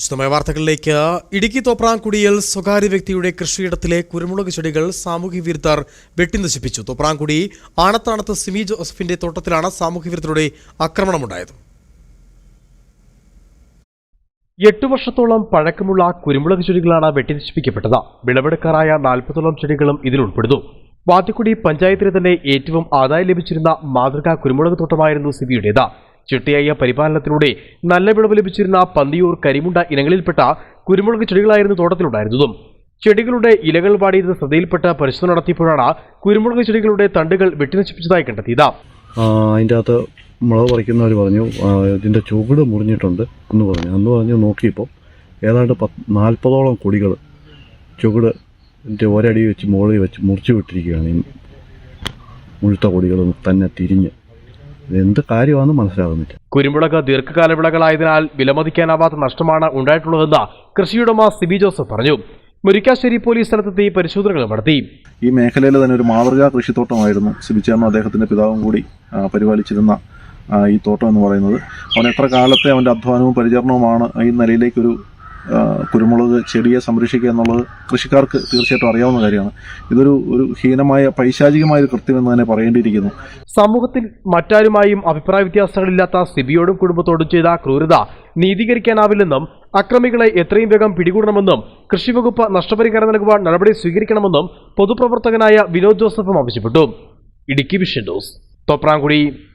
വിശദമായ വാർത്തകളിലേക്ക്. ഇടുക്കി തോപ്രാംകുടിയിൽ സ്വകാര്യ വ്യക്തിയുടെ കൃഷിയിടത്തിലെ കുരുമുളക് ചെടികൾ സാമൂഹ്യ വിരുദ്ധർ വെട്ടിനശിപ്പിച്ചു. തോപ്രാംകുടി ആണത്താണത്ത് സിമി ജോസഫിന്റെ തോട്ടത്തിലാണ് സാമൂഹ്യ വിരുദ്ധരുടെ ആക്രമണമുണ്ടായത്. എട്ടു വർഷത്തോളം പഴക്കമുള്ള കുരുമുളക് ചെടികളാണ് വെട്ടിനശിപ്പിക്കപ്പെട്ടത്. വിളവെടുക്കാറായ നാൽപ്പതോളം ചെടികളും ഇതിൽ ഉൾപ്പെടുന്നു. വാത്തിക്കുടി പഞ്ചായത്തിലെ തന്നെ ഏറ്റവും ആദായം ലഭിച്ചിരുന്ന മാതൃകാ കുരുമുളക് തോട്ടമായിരുന്നു സിബിയുടേത് ചിട്ടയായ പരിപാലനത്തിലൂടെ നല്ല വിളവ് ലഭിച്ചിരുന്ന പന്തിയൂർ കരിമുണ്ട ഇനങ്ങളിൽപ്പെട്ട കുരുമുളക് ചെടികളായിരുന്നു തോട്ടത്തിലുണ്ടായിരുന്നതും. ചെടികളുടെ ഇലകൾ വാടിയിരുന്ന ശ്രദ്ധയിൽപ്പെട്ട പരിശോധന നടത്തിയപ്പോഴാണ് കുരുമുളക് ചെടികളുടെ തണ്ടുകൾ വെട്ടിനശിപ്പിച്ചതായി കണ്ടെത്തിയത്. അതിന്റെ അകത്ത് മുളക് പറിക്കുന്നവർ പറഞ്ഞു ഇതിന്റെ ചുവട് മുറിഞ്ഞിട്ടുണ്ട് എന്ന് പറഞ്ഞു. അന്ന് പറഞ്ഞു നോക്കിയപ്പോൾ ഏതാണ്ട് പത്ത് നാൽപ്പതോളം കൊടികൾ ചുവട് ഇതിന്റെ ഒരടി വെച്ച് മുകളിൽ വെച്ച് മുറിച്ചു വിട്ടിരിക്കുകയാണ് ഈ മുഴുത്ത കൊടികൾ തന്നെ തിരിഞ്ഞ്. ഇതെന്ത് കാര്യമാണെന്ന് മനസ്സിലാകുന്നില്ല. കുരുമുളക് ദീർഘകാല വിളകളായതിനാൽ വിലമതിക്കാനാവാത്ത നഷ്ടമാണ് ഉണ്ടായിട്ടുള്ളതെന്ന് കൃഷിയുടമ സിബി ജോസഫ് പറഞ്ഞു. മുരിക്കാശ്ശേരി പോലീസ് സ്ഥലത്തെത്തി പരിശോധനകൾ നടത്തി. ഈ മേഖലയിൽ തന്നെ ഒരു മാതൃകാ കൃഷിത്തോട്ടമായിരുന്നു ചേർന്ന അദ്ദേഹത്തിന്റെ പിതാവും കൂടി പരിപാലിച്ചിരുന്ന ഈ തോട്ടം എന്ന് പറയുന്നത്. അവൻ എത്ര കാലത്തെ അവന്റെ അധ്വാനവും പരിചരണവുമാണ് ഈ നിലയിലേക്കൊരു കുരുമുളക് ചെടിയെ സംരക്ഷിക്കുക എന്നുള്ളത് കൃഷിക്കാർക്ക് തീർച്ചയായിട്ടും അറിയാവുന്ന കാര്യമാണ്. ഇതൊരു ഒരു ഹീനമായ പൈശാചികമായ ഒരു കൃത്യം എന്ന് തന്നെ പറയേണ്ടിയിരിക്കുന്നു. സമൂഹത്തിൽ മറ്റാരുമായും അഭിപ്രായ വ്യത്യാസങ്ങളില്ലാത്ത സിബിയോടും കുടുംബത്തോടും ചെയ്ത ക്രൂരത നീതീകരിക്കാനാവില്ലെന്നും അക്രമികളെ എത്രയും വേഗം പിടികൂടണമെന്നും കൃഷിവകുപ്പ് നഷ്ടപരിഹാരം നൽകുവാൻ നടപടി സ്വീകരിക്കണമെന്നും പൊതുപ്രവർത്തകനായ വിനോദ് ജോസഫും ആവശ്യപ്പെട്ടു. Idukki vision news. തോപ്രാംകുടി.